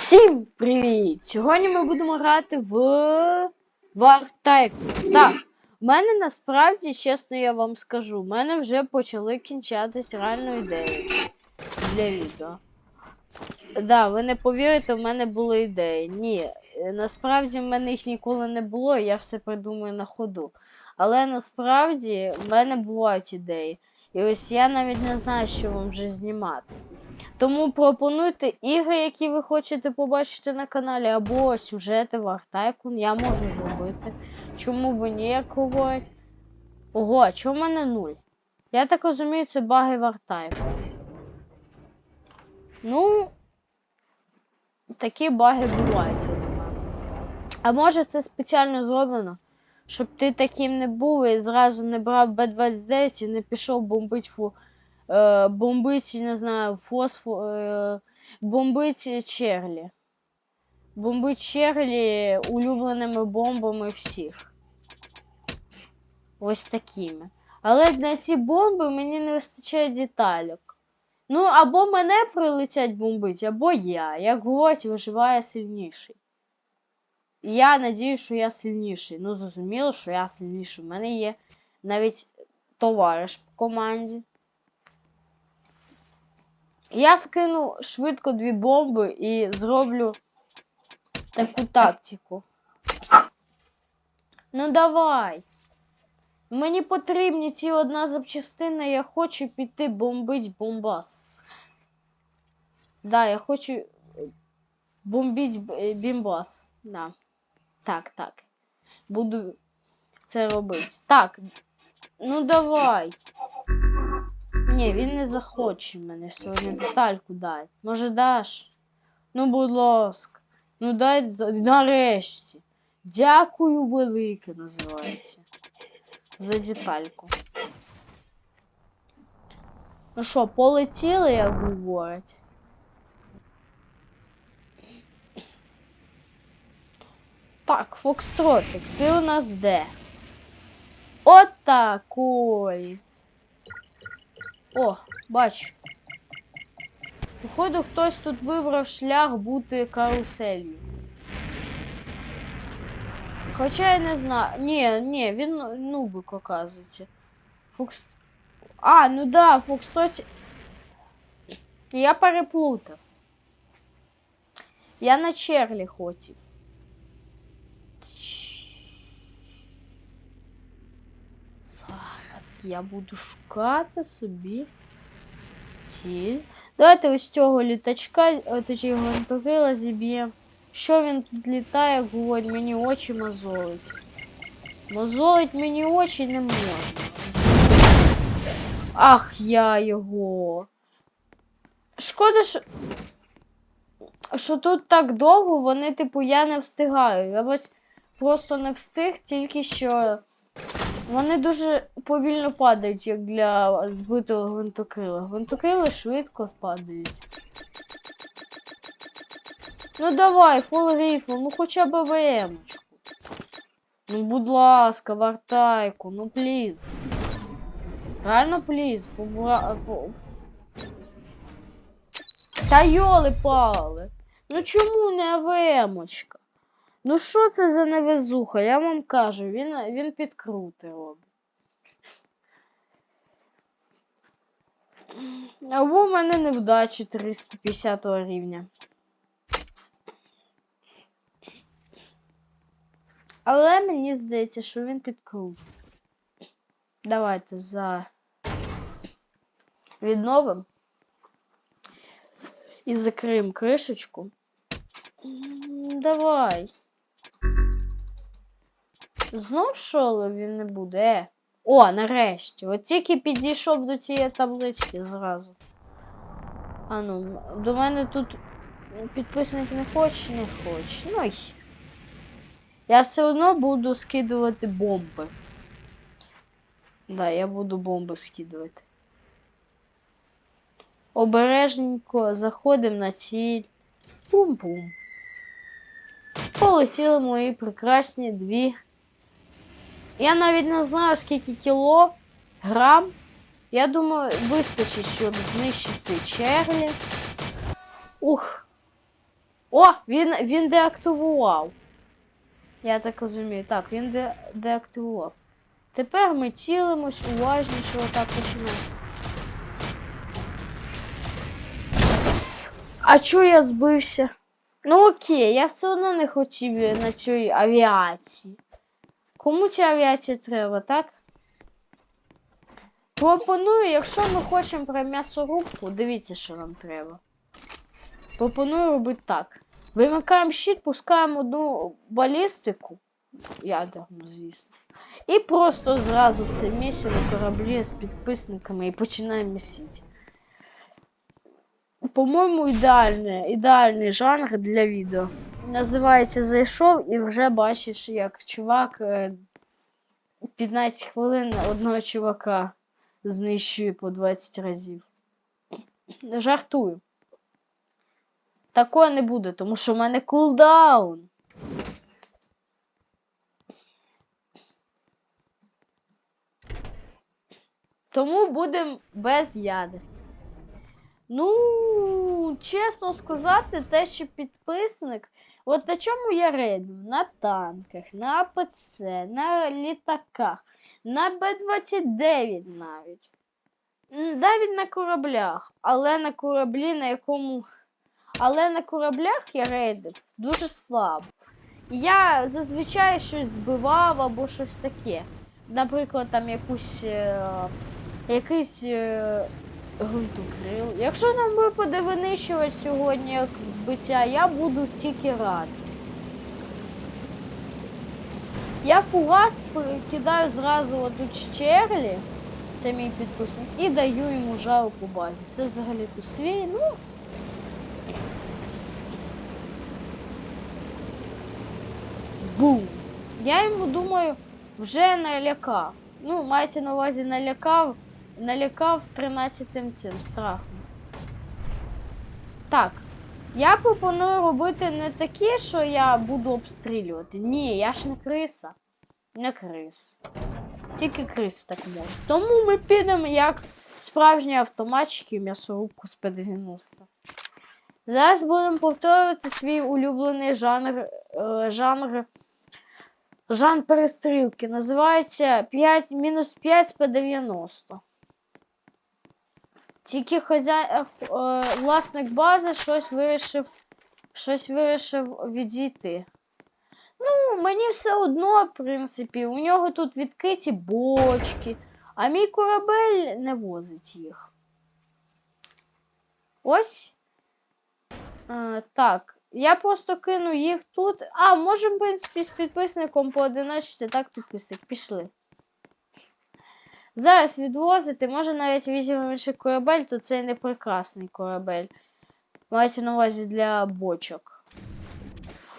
Всім привіт! Сьогодні ми будемо грати в War. Так, в мене насправді, чесно я вам скажу, в мене вже почали кінчатись реально ідеї для відео. Да, ви не повірите, в мене були ідеї. Ні, е, насправді в мене їх ніколи не було, я все придумую на ходу. Але насправді в мене бувають ідеї. І ось я навіть не знаю, що вам вже знімати. Тому пропонуйте ігри, які ви хочете побачити на каналі, або сюжети Tycoon, я можу зробити. Чому б ні, як говорять. Ого, а чому в мене нуль? Я так розумію, це баги Tycoon. Ну, такі баги бувають. А може це спеціально зроблено, щоб ти таким не був і зразу не брав Б29 і не пішов бомбить фу е, бомбить, не знаю, фосфор, е, бомбить Черлі. Бомбить Черлі улюбленими бомбами всіх. Ось такими. Але на ці бомби мені не вистачає деталек. Ну, або мене прилетять бомбить, або я. Як говорять, виживає сильніший. Я надіюсь, що я сильніший. Ну, зрозуміло, що я сильніший. У мене є навіть товариш по команді. Я скину швидко дві бомби і зроблю таку тактику. Ну давай. Мені потрібні ці одна запчастина, я хочу піти бомбить бомбас. Да, я хочу е, бомбить е, бімбас. Да. Так, так. Буду це робити. Так. Ну давай. Ні, він не захоче мене сьогодні детальку дай. Може даш? Ну, будь ласка. Ну дай нарешті. Дякую велике називається. За детальку. Ну що, полетіли, як говорять. Так, Фокстротик, ти у нас де? Отакой. О, бачу. Походу, хтось тут вибрав шлях бути каруселью. Хоча я не знаю. Ні, ні, він нубик, оказується. Фокс. А, ну да, Фокстоті. Я переплутав. Я на Черлі хотів. Я буду шукати собі ціль. Давайте ось цього літачка, точніше гвинтокрила зіб'ємо. Що він тут літає, говорить, мені очі мозолить. Мозолить мені очі не можна. Ах, я його. Шкода, що. Що тут так довго, вони, типу, я не встигаю. Я ось просто не встиг, тільки що. Вони дуже повільно падають, як для збитого гвинтокрила. Гвинтокрили швидко спадають. Ну давай, фул ріфл, ну хоча б ВМочку. Ну, будь ласка, вартайку, ну пліз. Реально пліз, побра... Та йоли пали. Ну чому не АВМочка? Ну що це за невезуха? Я вам кажу, він, він підкрути. Або в мене невдачі 350 рівня. Але мені здається, що він підкрут. Давайте за відновимо. І закриємо кришечку. Давай. Знов що, він не буде. Е. О, нарешті. От тільки підійшов до цієї таблички зразу. А ну, до мене тут підписник не хоче, не хоче. Ну й. Я все одно буду скидувати бомби. Да, я буду бомби скидувати. Обережненько заходимо на ціль. Пум-пум. Полетіли мої прекрасні дві. Я навіть не знаю, скільки кіло, грам. Я думаю, вистачить, щоб знищити Черлі. Ух. О, він, він деактивував. Я так розумію. Так, він де, деактивував. Тепер ми цілимось уважніше отак починаємо. А чого я збився? Ну окей, я все одно не хотів на цій авіації. Кому ця авіація треба, так? Пропоную, якщо ми хочемо про м'ясорубку, дивіться, що нам треба. Пропоную робити так. Вимикаємо щит, пускаємо одну балістику. Ядерну, звісно. І просто зразу в це місце на кораблі з підписниками і починаємо місити. По-моєму, ідеальний, ідеальний жанр для відео. Називається Зайшов і вже бачиш, як чувак е, 15 хвилин одного чувака знищує по 20 разів. Жартую. Такого не буде, тому що в мене кулдаун. Тому будемо без ядер. Ну, чесно сказати, те, що підписник. От на чому я рейду? На танках, на АПЦ, на літаках, на Б-29 навіть. Навіть на кораблях. Але на кораблі, на якому. Але на кораблях я рейдив дуже слабо. Я зазвичай щось збивав або щось таке. Наприклад, там якусь. Е, якийсь. Е, Гвинтокрил. Якщо нам випаде винищувач сьогодні як збиття, я буду тільки радий. Я фугас кидаю зразу оту Черлі, це мій підписник, і даю йому жару по базі. Це взагалі то свій, ну. Бум! Я йому думаю, вже налякав. Ну, мається на увазі налякав налякав 13 цим страхом. Так. Я пропоную робити не таке, що я буду обстрілювати. Ні, я ж не криса. Не крис. Тільки крис так може. Тому ми підемо як справжні автоматчики м'ясорубку з П-90. Зараз будемо повторювати свій улюблений жанр. Е, жанр. Жанр перестрілки. Називається 5, мінус 5 з П-90. Тільки хазяй... е, власник бази щось вирішив. Щось вирішив відійти. Ну, мені все одно, в принципі, у нього тут відкриті бочки, а мій корабель не возить їх. Ось. А, так. Я просто кину їх тут. А, можемо, в принципі, з підписником поодиночити. Так, підписник, пішли. Зараз відвозити, може навіть візьмемо інший корабель, то це не прекрасний корабель. Мається на увазі для бочок.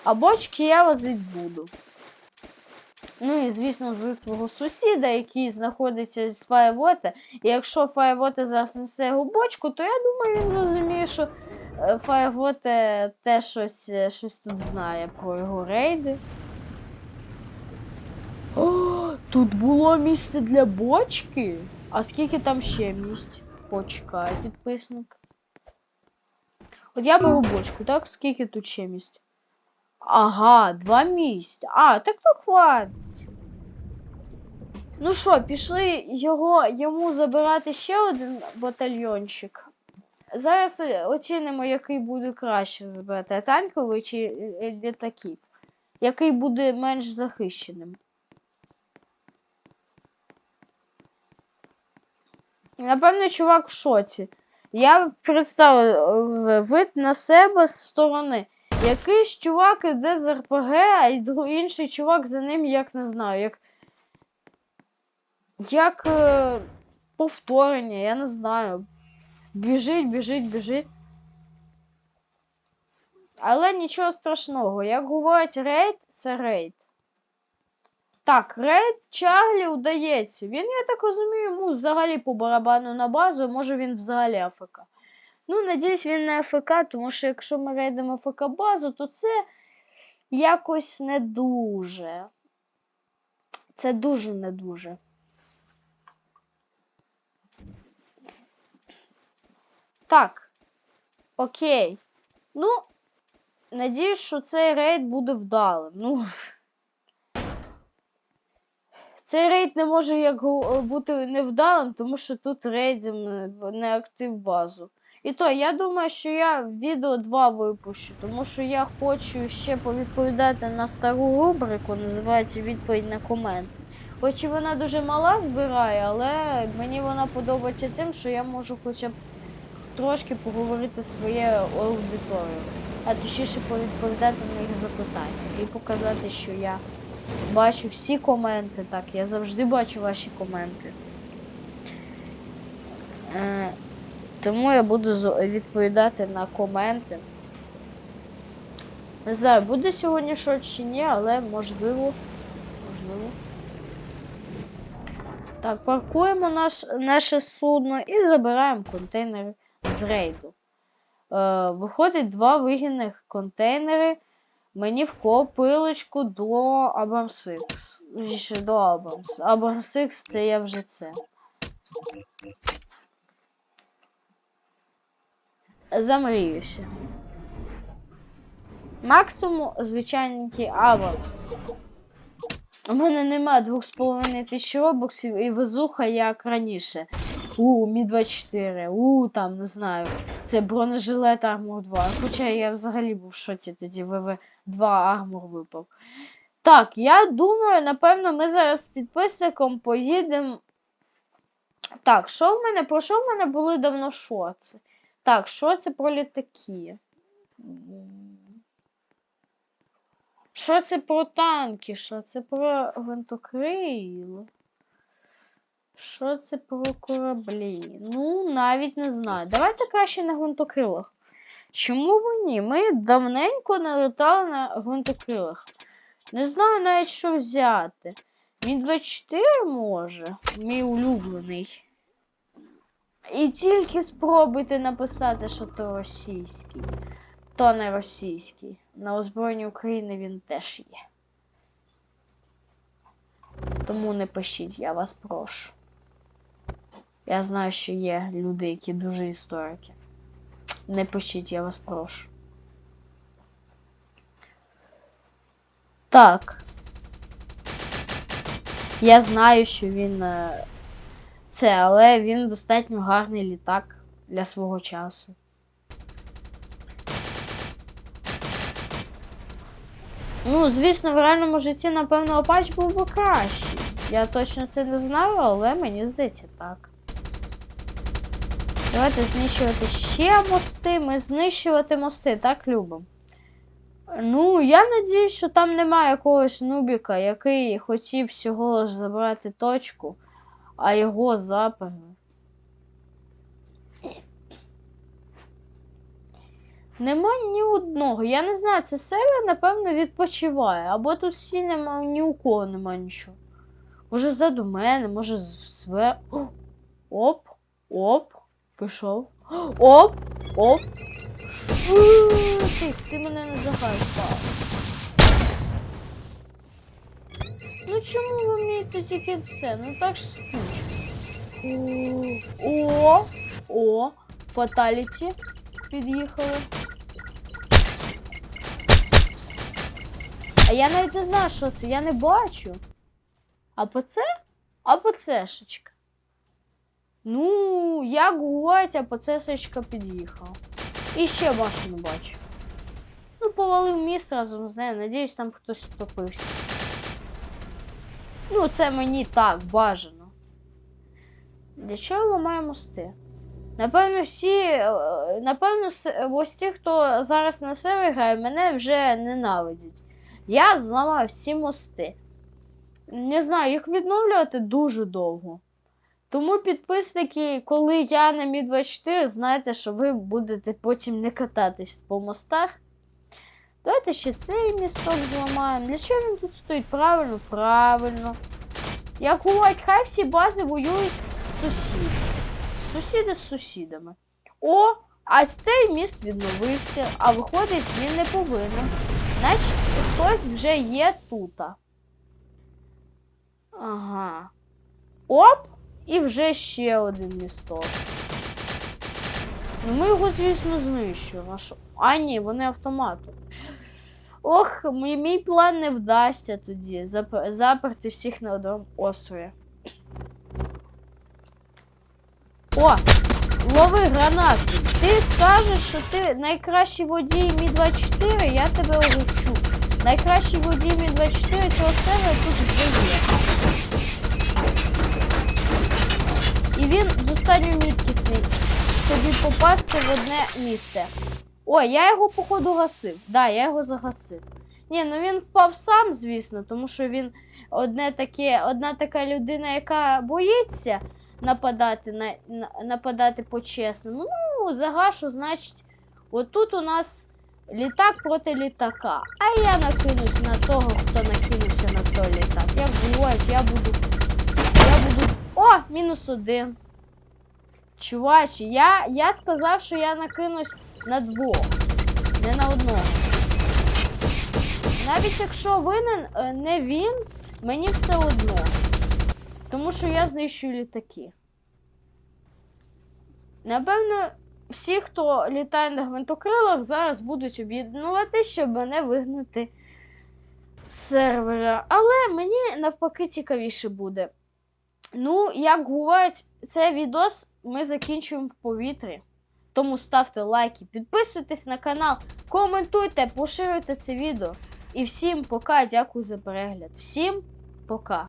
А бочки я возити буду. Ну і, звісно, з свого сусіда, який знаходиться з Фаєвота. І якщо Фаєвота зараз несе його бочку, то я думаю, він зрозуміє, що Фаєвоте теж щось, е, щось тут знає про його рейди. Тут було місце для бочки. А скільки там ще місць? Почекай, підписник. От я беру бочку, так? Скільки тут ще місць? Ага, два місця. А, так то хватить. Ну що, пішли його, йому забирати ще один батальйончик. Зараз оцінимо, який буде краще забирати танковий чи літаків. Який буде менш захищеним. Напевно, чувак в шоці. Я представив е, вид на себе з сторони. Якийсь чувак іде з РПГ, а інший чувак за ним, як не знаю, як. Як е... повторення, я не знаю. Біжить, біжить, біжить. Але нічого страшного. Як говорять рейд, це рейд. Так, рейд Чарлі удається. Він, я так розумію, йому взагалі по барабану на базу, може він взагалі АФК. Ну, надіюсь, він не АФК, тому що якщо ми рейдимо АФК базу, то це якось не дуже. Це дуже не дуже. Так. Окей. Ну, надіюсь, що цей рейд буде вдалим. Ну. Цей рейд не може як бути невдалим, тому що тут рейдом не актив базу. І то, я думаю, що я відео 2 випущу, тому що я хочу ще повідповідати на стару рубрику, називається відповідь на комент. Хоч і вона дуже мала збирає, але мені вона подобається тим, що я можу хоча б трошки поговорити своєю аудиторією, а точніше повідповідати на їх запитання і показати, що я бачу всі коменти. Так, я завжди бачу ваші коменти. Е, тому я буду відповідати на коменти. Не знаю, буде сьогодні що чи ні, але можливо. Можливо. Так, паркуємо наш, наше судно і забираємо контейнери з рейду. Е, виходить два вигідних контейнери мені в копилочку до X. Ще до. Abrams X це я вже це. Замріюся. Максимум звичайненький Abrams. У мене нема 2,5 тисяч робоксів і везуха як раніше. У, Мі 24, у, там, не знаю. Це бронежилет Armor 2. Хоча я взагалі був в шоці тоді ВВ 2 Armor випав. Так, я думаю, напевно, ми зараз з підписником поїдемо. Так, що в мене? Про що в мене були давно шоци? Так, що це про літаки? Що це про танки? Що це про гвинтокрили? Що це про кораблі? Ну, навіть не знаю. Давайте краще на гвинтокрилах. Чому б ні? Ми давненько не летали на гвинтокрилах. Не знаю навіть, що взяти. Мі 24 може, мій улюблений. І тільки спробуйте написати, що то російський. То не російський. На озброєнні України він теж є. Тому не пишіть, я вас прошу. Я знаю, що є люди, які дуже історики. Не пишіть, я вас прошу. Так. Я знаю, що він е, це, але він достатньо гарний літак для свого часу. Ну, звісно, в реальному житті, напевно, Апач був би кращий. Я точно це не знаю, але мені здається так. Давайте знищувати ще мости. Ми знищувати мости, так любимо. Ну, я надіюсь, що там немає якогось нубіка, який хотів всього лиш забрати точку, а його заперли. Нема ні одного. Я не знаю, це серія, напевно, відпочиває. Або тут всі нема, ні у кого нема нічого. Може ззаду мене, може з- све. Оп, оп, пішов. Оп, оп. Тих, ти мене не загайпав. Ну чому ви вмієте тільки це? Ну так ж скучно. О, о, фаталіті під'їхали. А я навіть не знаю, що це, я не бачу. А по це? А по цешечка. Ну, як говорять, а по цешечка під'їхав. І ще машину бачу. Ну, повалив міст разом з нею. Надіюсь, там хтось втопився. Ну, це мені так бажано. Для чого ламаю мости? Напевно, всі. е, Напевно, ось ті, хто зараз на сервері грає, мене вже ненавидять. Я зламав всі мости. Не знаю, їх відновлювати дуже довго. Тому підписники, коли я на Мі 24, знаєте, що ви будете потім не кататись по мостах. Давайте ще цей місток зламаємо. Для чого він тут стоїть? Правильно, правильно. Як говорять, хай всі бази воюють сусіди. Сусіди з сусідами. О, а цей міст відновився, а виходить, він не повинен. Значить, хтось вже є тут. Ага. Оп! І вже ще один місток. Ну ми його, звісно, знищуємо. А ні, вони автоматом. Ох, мій, мій план не вдасться тоді. Зап- заперти всіх на одному острові. О! Лови гранату. Ти скажеш, що ти найкращий водій Мі-24, я тебе уручу. Найкращий водій Мі-24 цього сервера тут вже є. Він достатньо міткісний, щоб попасти в одне місце. Ой, я його походу гасив. Да, я його загасив. Ні, ну він впав сам, звісно, тому що він одне таке, одна така людина, яка боїться нападати на, на нападати по-чесному. Ну, загашу, значить, отут у нас літак проти літака. А я накинусь на того, хто накинувся на той літак. Як буду. Я буду. О, мінус один. Чувачі, я, я сказав, що я накинусь на двох, не на одного. Навіть якщо винен е, не він, мені все одно. Тому що я знищую літаки. Напевно, всі, хто літає на гвинтокрилах, зараз будуть об'єднувати, щоб мене вигнати з сервера. Але мені навпаки цікавіше буде. Ну, як говорять, цей відос ми закінчуємо в повітрі. Тому ставте лайки, підписуйтесь на канал, коментуйте, поширюйте це відео. І всім пока, дякую за перегляд. Всім пока.